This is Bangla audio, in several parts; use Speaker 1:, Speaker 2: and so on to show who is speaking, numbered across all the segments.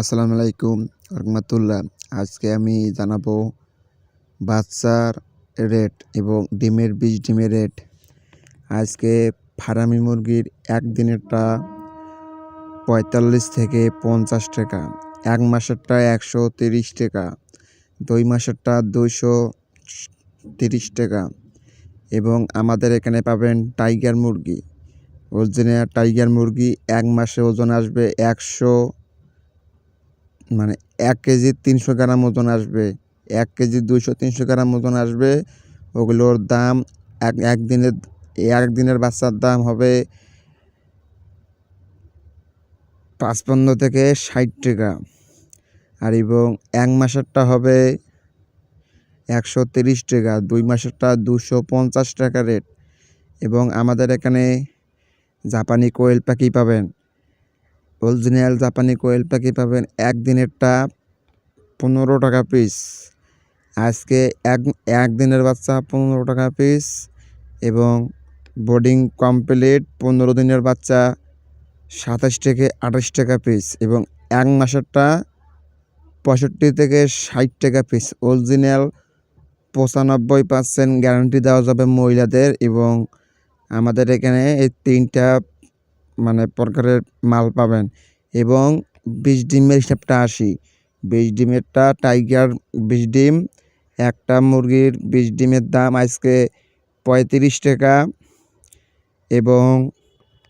Speaker 1: আসসালামু আলাইকুম, রহমতুল্লাহ। আজকে আমি জানাব বাচ্চার রেট এবং ডিমের বীজ, ডিমের রেট। আজকে ফার্মি মুরগির একদিনেরটা পঁয়তাল্লিশ থেকে পঞ্চাশ টাকা, এক মাসেরটা একশো তিরিশ টাকা, দুই মাসেরটা দুইশো তিরিশ টাকা এবং আমাদের এখানে পাবেন টাইগার মুরগি। অরিজিনাল টাইগার মুরগি এক মাসে ওজন আসবে একশো মানে এক কেজি তিনশো গ্রাম ওজন আসবে, এক কেজি দুইশো তিনশো গ্রাম ওজন আসবে। ওগুলোর দাম এক একদিনের একদিনের বাচ্চার দাম হবে পাঁচপান্ন থেকে ষাট টাকা। আর এবং এক মাসেরটা হবে একশো তিরিশ টাকা, দুই মাসেরটা দুশো পঞ্চাশ টাকা রেট। এবং আমাদের এখানে জাপানি কোয়েল পাখি পাবেন। অরিজিনাল জাপানি কোয়েল পাখি পাবেন? একদিনেরটা পনেরো টাকা পিস আজকে এক, একদিনের বাচ্চা পনেরো টাকা পিস এবং বোর্ডিং কমপ্লিট পনেরো দিনের বাচ্চা সাতাশ থেকে আঠাশ টাকা পিস এবং এক মাসেরটা পঁয়ষট্টি থেকে ষাট টাকা পিস অরিজিনাল পঁচানব্বই পার্সেন্ট গ্যারান্টি দেওয়া যাবে মহিলাদের এবং আমাদের এখানে এই তিনটা মানে প্রকারের মাল পাবেন। এবং বিশ ডিমের হিসাবটা আসি। বিশ ডিমেরটা টাইগার বিশ ডিম, একটা মুরগির বিশ ডিমের দাম আজকে পঁয়ত্রিশ টাকা এবং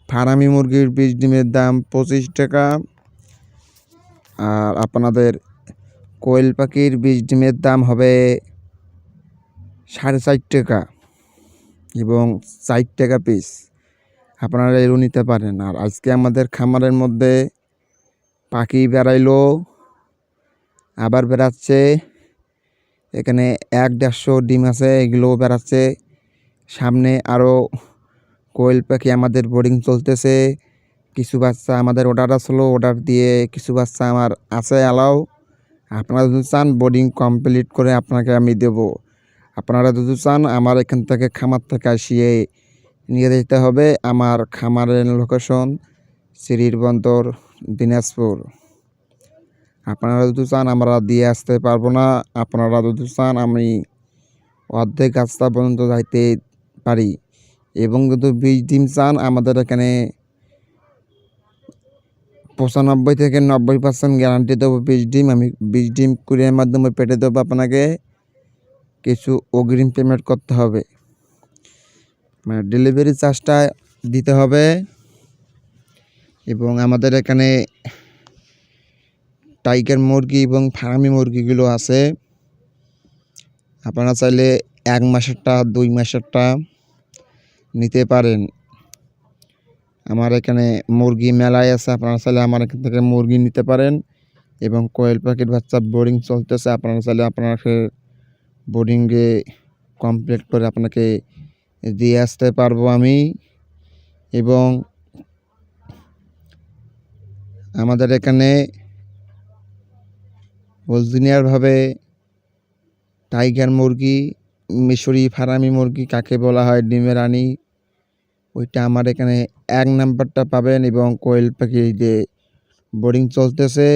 Speaker 1: ফার্মি মুরগির বিশ ডিমের দাম পঁচিশ টাকা। আর আপনাদের কোয়েল পাখির বিশ ডিমের দাম হবে সাড়ে চার টাকা এবং চার টাকা পিস। আপনারা এরও নিতে পারেন। আর আজকে আমাদের খামারের মধ্যে পাখি বেড়াইলো, আবার বেড়াচ্ছে। এখানে এক দেড়শো ডিম আছে, এগুলোও বেড়াচ্ছে। সামনে আরও কোয়েল পাখি আমাদের বোর্ডিং চলতেছে। কিছু বাচ্চা আমাদের অর্ডার আসলো, অর্ডার দিয়ে কিছু বাচ্চা আমার আছে অ্যালাও আপনারা যদি চান বোর্ডিং কমপ্লিট করে আপনাকে আমি দেব। আপনারা যদি চান আমার এখান থেকে খামার থেকে আসিয়ে নিয়ে যেতে হবে আমার খামারের লোকেশন সিরির বন্দর, দিনাজপুর। আপনারা যদি চান, আমরা দিয়ে আসতে পারব না। আপনারা যদি চান, আমি অর্ধেক রাস্তা পর্যন্ত যাইতে পারি। এবং যদি বিশ ডিম চান, আমাদের এখানে পঁচানব্বই থেকে নব্বই পার্সেন্ট গ্যারান্টি দেবো বিশ ডিম। আমি বিশ ডিম কুরিয়ার মাধ্যমে পেটে দেবো আপনাকে। কিছু অগ্রিম পেমেন্ট করতে হবে। মানে ডেলিভারি চার্জটা দিতে হবে। এবং আমাদের এখানে টাইগার মুরগি এবং ফার্মি মুরগিগুলো আছে। আপনারা চাইলে এক মাসেরটা, দুই মাসেরটা নিতে পারেন। আমার এখানে মুরগি মেলায় আছে, আপনারা চাইলে আমার এখান থেকে মুরগি নিতে পারেন। এবং কোয়েল পাখির বাচ্চা বোর্ডিং চলতেছে, আপনারা চাইলে আপনাকে বোর্ডিংয়ে কমপ্লিট করে আপনাকে দিয়ে আসতে পারব আমি। এবং আমাদের এখানে অরিজিনালভাবে টাইগার মুরগি, মিশরি ফার্মি মুরগি কাকে বলা হয়, ডিমের রানী, ওইটা আমার এখানে এক নাম্বারটা পাবেন এবং কোয়েল পাখি যে বোর্ডিং চলতেছে।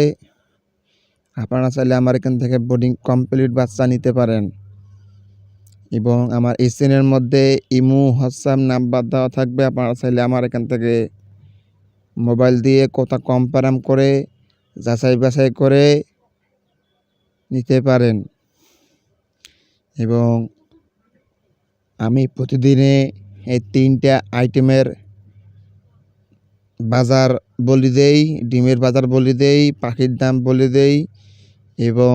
Speaker 1: আপনারা চাইলে আমার এখান থেকে বোর্ডিং কমপ্লিট বাচ্চা নিতে পারেন। এবং আমার এসএনের মধ্যে ইমু, হোয়াটসঅ্যাপ নাম্বার দেওয়া থাকবে। আপনারা চাইলে আমার এখান থেকে মোবাইল দিয়ে কথা কম্পারাম করে, যাচাই বাছাই করে নিতে পারেন। এবং আমি প্রতিদিনে এই তিনটা আইটেমের বাজার বলি দেই, ডিমের বাজার বলি দেই, পাখির দাম বলে দেই এবং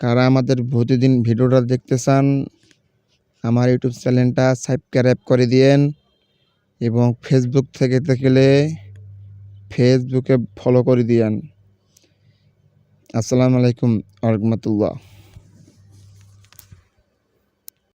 Speaker 1: কারা আমাদের প্রতিদিন ভিডিওটা দেখতে চান, আমার ইউটিউব চ্যানেলটা সাবস্ক্রাইব করে দিয়েন এবং ফেসবুক থেকে দেখলে ফেসবুকে ফলো করে দিয়েন। আসসালামু আলাইকুম রহমতুল্লাহ।